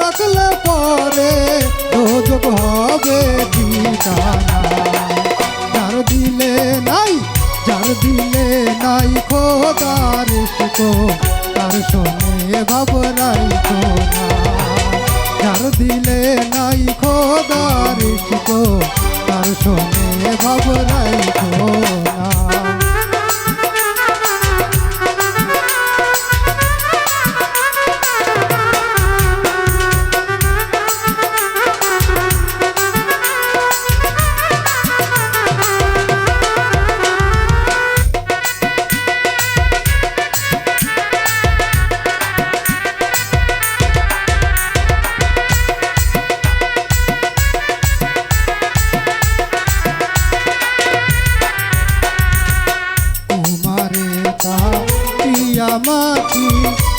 রাখলে পরে রোজক হবে ঠিকানা। যার দিলে নাই, যার দিলে নাই খোদার শিকো তার শোনে ভাব রাইখো না। যার দিলে নাই খোদার শিকো তার শোনে ভাব রাইখো মাটি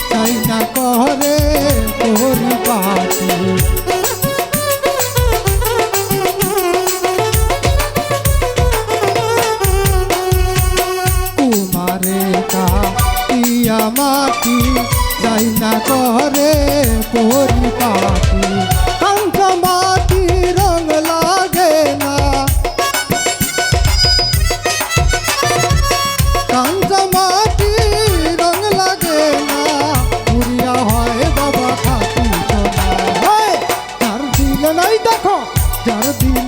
চাই না কহরে পরিপাটি কুমারে তা প্রিয়া মাটি চাই না কহরে পরিপাটি কাঞ্চ মাটি যার দিলে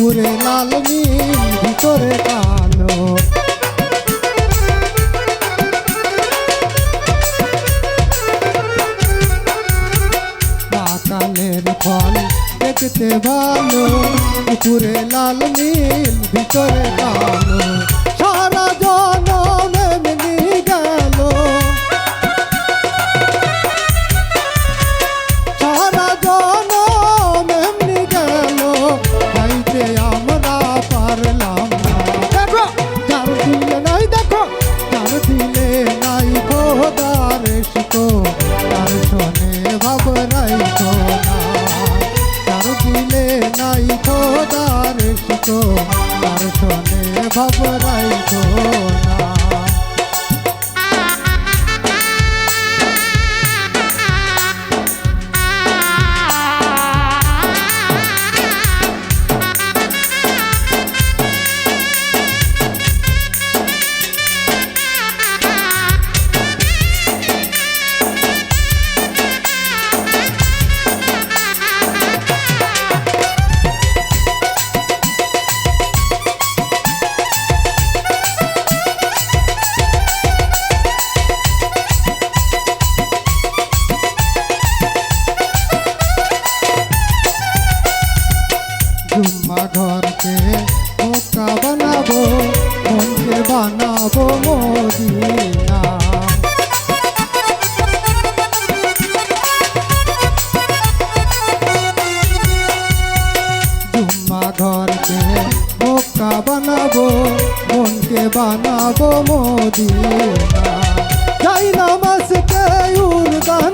উপরে লাল নীল, ভিতরে কালো। কালের ফল দেখতে ভালো উপরে লাল নীল, ভিতরে কালো। সারা দিলে নাই খোদার শিখো তার শোনে ভাব না। বানাবো মদিনা জুম্মা ঘরকে মোকা বানাবো মনকে বানাবো মদিনা যাই নামাজকে উর্দান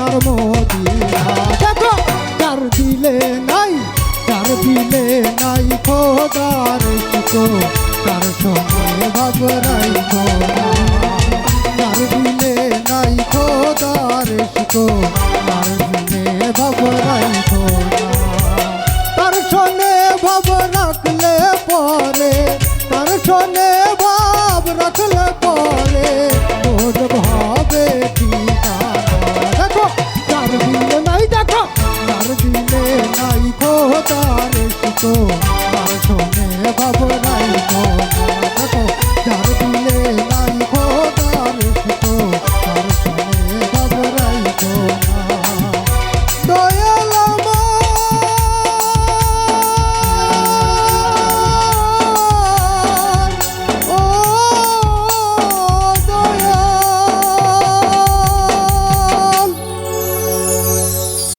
সোনার মদিনা। দেখো। যার দিলে নাই যার দিলে নাই খোদার শিখো তার সঙ্গে ভাব রাইখো না যার দিলে নাই খোদার শিখো